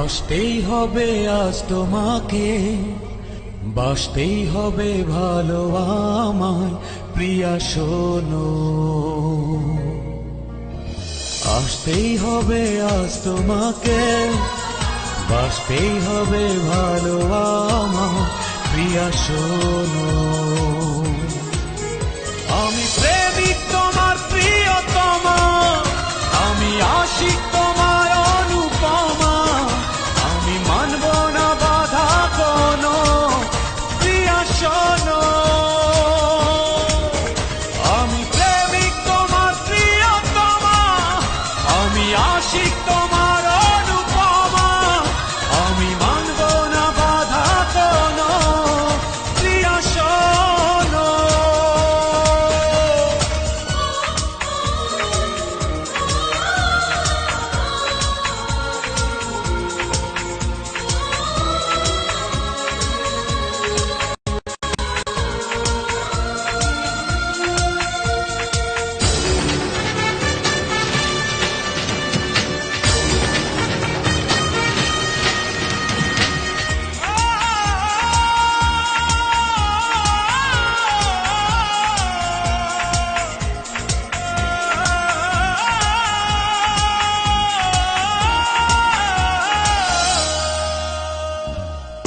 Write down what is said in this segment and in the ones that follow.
আসতেই হবে আজ তোমাকে, বাসতেই হবে ভালো আমায়, প্রিয়া শোনো। আসতেই হবে আজ তোমাকে, বাসতেই হবে ভালো আমায়, প্রিয়া শোনো। আমি প্রেমিক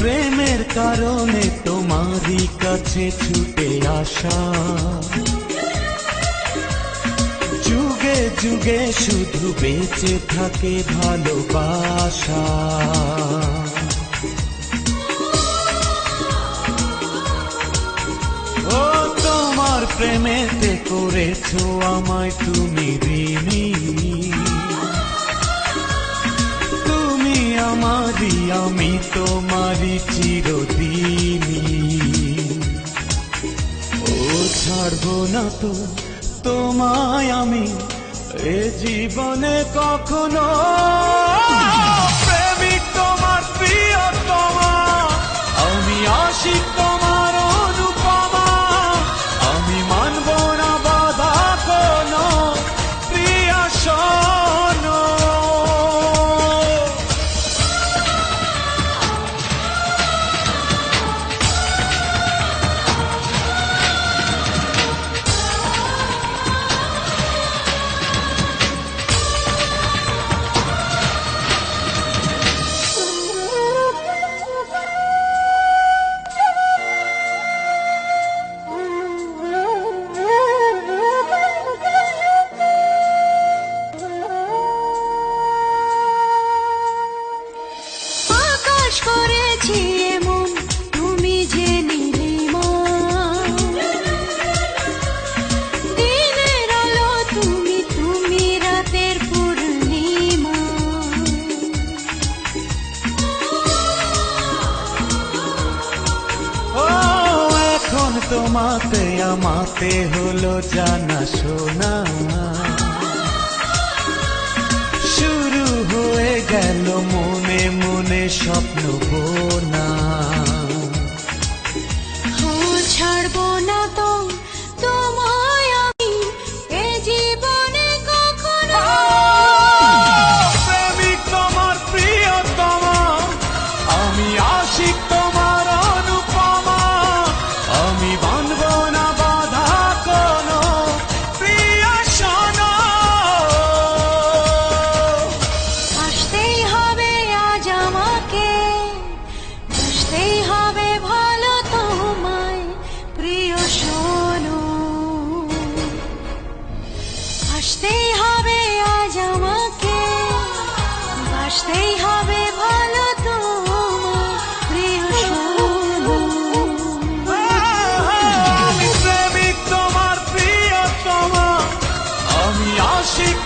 প্রেমের কারণে তোমারই কাছে ছুটে আসা। যুগে যুগে শুধু বেঁচে থাকে ভালোবাসা। ও তোমার প্রেমেতে করেছ আমায় তুমি ঋণী। তুমি আমারই আমি তোমারি চিরদিনই। ও ছাড়বো না তো তোমায় আমি এ জীবনে কখনো তোমাতে, আমাতে হলো জানা শোনা। শুরু হয়ে গেল মনে মনে স্বপ্ন বোনা ছাড়বো না তো আসতেই হবে ভালো তোমার প্রিয় আমি প্রেমিক তোমার প্রিয় তোমার আমি আশিক